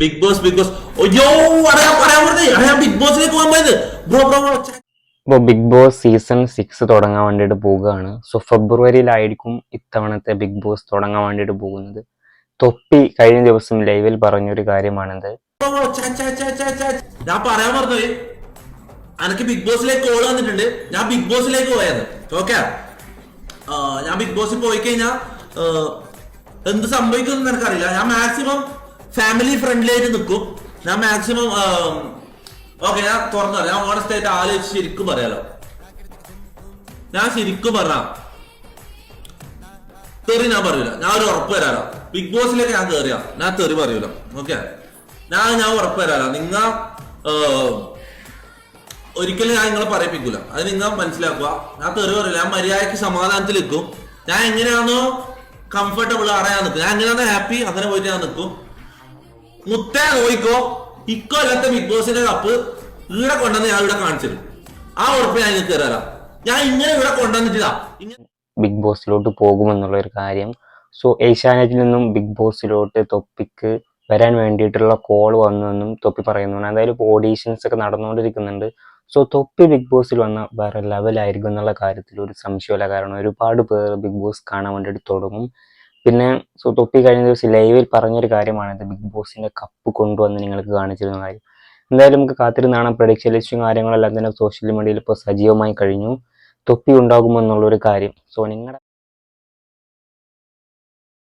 Big boss big boss അയ്യോ പറയാൻ അറിയാം ബിഗ് ബോസിലേക്ക് പോകാൻ പോയത്. ബ്രോ ബ്രോ ഇപ്പോൾ ബിഗ് ബോസ് സീസൺ സിക്സ് തുടങ്ങാൻ വേണ്ടിയിട്ട് പോവുകയാണ്. സോ ഫെബ്രുവരിയിലായിരിക്കും ഇത്തവണത്തെ ബിഗ് ബോസ് തുടങ്ങാൻ വേണ്ടിയിട്ട് പോകുന്നത്. തൊപ്പി കഴിഞ്ഞ ദിവസം ലൈവിൽ പറഞ്ഞൊരു കാര്യമാണിത്. ഞാൻ പറയാൻ പറഞ്ഞത് എനിക്ക് ബിഗ് ബോസിലേക്ക് കോൾ വന്നിട്ടുണ്ട്. ഞാൻ ബിഗ് ബോസിലേക്ക് പോയത് ഓക്കെ ഞാൻ ബിഗ് ബോസിൽ പോയി കഴിഞ്ഞാൽ എന്ത് സംഭവിക്കുമെന്ന് എനിക്കറിയില്ല ഞാൻ മാക്സിമം ഫാമിലി ഫ്രണ്ട്ലി ആയിട്ട് നിൽക്കും. ഞാൻ മാക്സിമം ഓക്കെ ഞാൻ തുറന്നു പറയാം ഞാൻ ഓണസ്റ്റ് ആയിട്ട് ആലോചിച്ച് ശരിക്കും പറയാലോ. ഞാൻ ശരിക്കും പറഞ്ഞ തെറി ഞാൻ പറയൂല. ഞാൻ ഒരു ഉറപ്പ് തരാലോ. ബിഗ് ബോസിലേക്ക് ഞാൻ കയറിയാ ഞാൻ തെറി പറയൂല. ഓക്കെ ഞാൻ ഞാൻ ഉറപ്പ് തരാലോ. നിങ്ങ ഒരിക്കലും ഞാൻ നിങ്ങളെ പറയിപ്പിക്കൂല. അത് നിങ്ങൾ മനസ്സിലാക്കുക. ഞാൻ തെറി പറയില്ല ഞാൻ മര്യാദയ്ക്ക് സമാധാനത്തിൽ നിൽക്കും ഞാൻ എങ്ങനെയാണോ കംഫർട്ടബിൾ അറിയാൻ നിൽക്കും. ഞാൻ എങ്ങനെയാണോ ഹാപ്പി അങ്ങനെ പോയിട്ട് ഞാൻ നിൽക്കും. മുത്തേ നോയിക്കോ ഇക്കൊല്ലത്തെ ബിഗ് ബോസിന്റെ കപ്പ് ഇവിടെ കൊണ്ടുവന്ന് ഞാൻ ഇവിടെ കാണിച്ചിരുന്നു. ആ ഉറപ്പ് ഞാൻ നിങ്ങൾക്ക് തരാം. ഞാൻ ഇങ്ങനെ ഇവിടെ കൊണ്ടുവന്നിട്ടില്ല. ബിഗ് ബോസിലോട്ട് പോകുമെന്നുള്ള ഒരു കാര്യം. സോ ഏഷ്യാനെറ്റിൽ നിന്നും ബിഗ് ബോസിലോട്ട് തൊപ്പിക്ക് വരാൻ വേണ്ടിയിട്ടുള്ള കോൾ വന്നുവെന്നും തൊപ്പി പറയുന്നുണ്ട്. ഇപ്പോൾ ഓഡീഷൻസ് ഒക്കെ നടന്നുകൊണ്ടിരിക്കുന്നുണ്ട്. സോ തൊപ്പി ബിഗ് ബോസിൽ വന്ന വേറെ ലെവലായിരിക്കും എന്നുള്ള കാര്യത്തിൽ ഒരു സംശയമില്ല കാരണം ഒരുപാട് പേർ ബിഗ് ബോസ് കാണാൻ വേണ്ടിയിട്ട് തുടങ്ങും. പിന്നെ തൊപ്പി കഴിഞ്ഞ ദിവസം ലൈവിൽ പറഞ്ഞൊരു കാര്യമാണിത് ബിഗ് ബോസിന്റെ കപ്പ് കൊണ്ടുവന്ന് നിങ്ങൾക്ക് കാണിച്ചിരുന്ന കാര്യം. എന്തായാലും നമുക്ക് കാത്തിരുന്നാണ് പ്രഡിക്ഷൻ ലിസ്റ്റും കാര്യങ്ങളെല്ലാം തന്നെ സോഷ്യൽ മീഡിയയിൽ ഇപ്പോൾ സജീവമായി കഴിഞ്ഞു. തൊപ്പി ഉണ്ടാകുമെന്നുള്ളൊരു കാര്യം. സോ നിങ്ങളുടെ